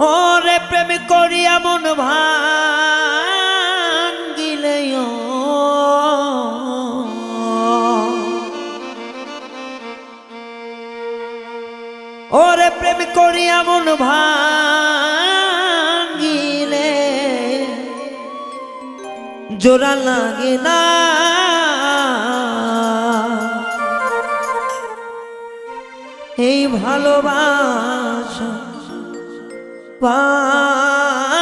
ওরে প্রেম করিয়া মন ভাঙ্গিলে ওরে প্রেম করিয়া মন ভাঙ্গিলে। জোড়া লাগে না। এই ভালোবাসা ভালোবাসা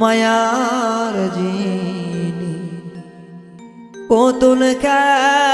মায়ার জিনি। পুতুল খেলা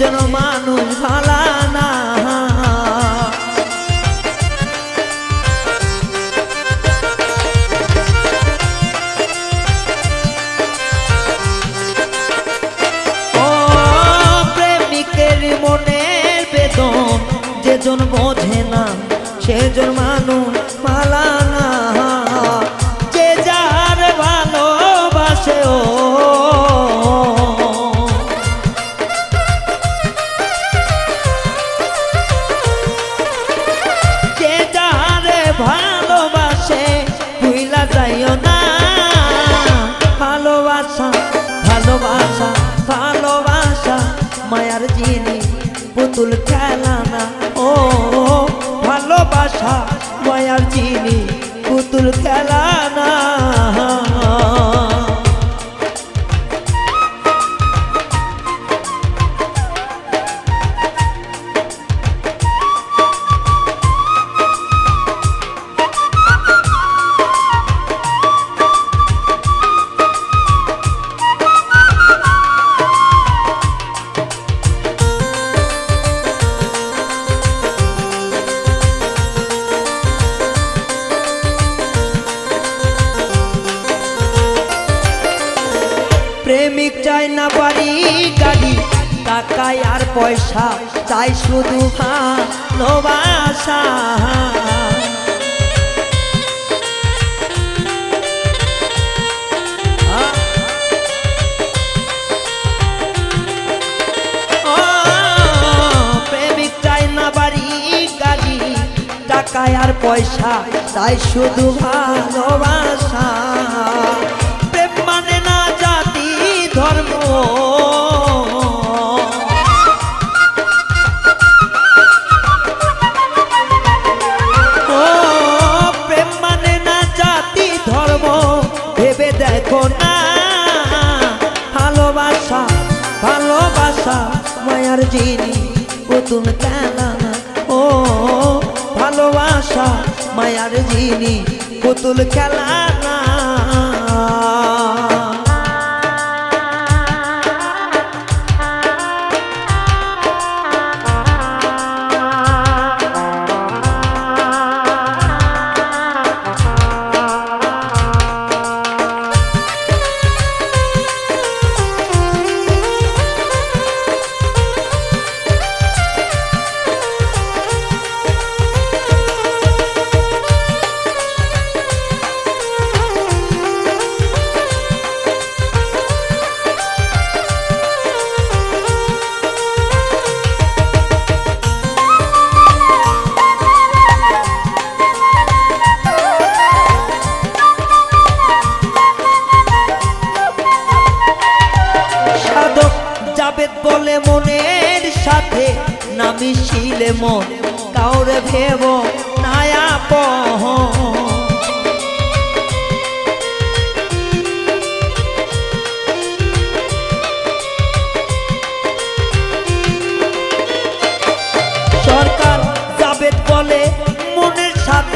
সেজন মানুষ ভালা না। মনের বেদন যেজন বোঝে না সেজন মানুষ পুতুল খেলা না। ও ভালোবাসা মায়ার চিনি পুতুল খেলা বাড়ি গাড়ি টাকায় আর পয়সা চাই শুধু ভালোবাসা। টাকায় আর পয়সা চাই শুধু ভালোবাসা। দেখো না ভালোবাসা ভালোবাসা মায়ার জিনি পুতুল খেলা ও ভালোবাসা মায়ার জিনি পুতুল খেলা।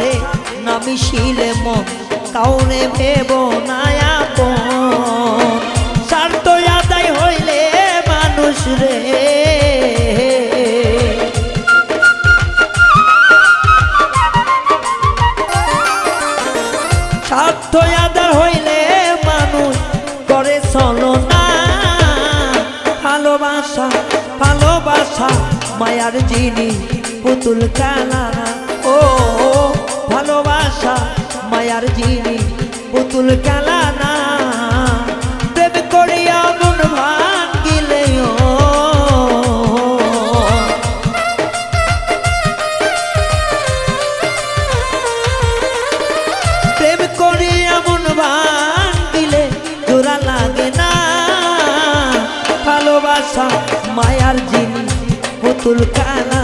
সাথে না মিশিলে মন, কাউরে ভেব নায়া স্বার্থ আদায় হইলে মানুষ রে। হইলে মানুষ না। ভালোবাসা ভালোবাসা, মায়ার জিনি পুতুল কালানা ও ভালোবাসা, মায়ার জিনি, পুতুল কালানা প্রেম করিয়া মন ভাঙিলে প্রেম করে এমন দিলে জোড়া লাগে না। ভালোবাসা, মায়ার জিনিস পুতুল কালানা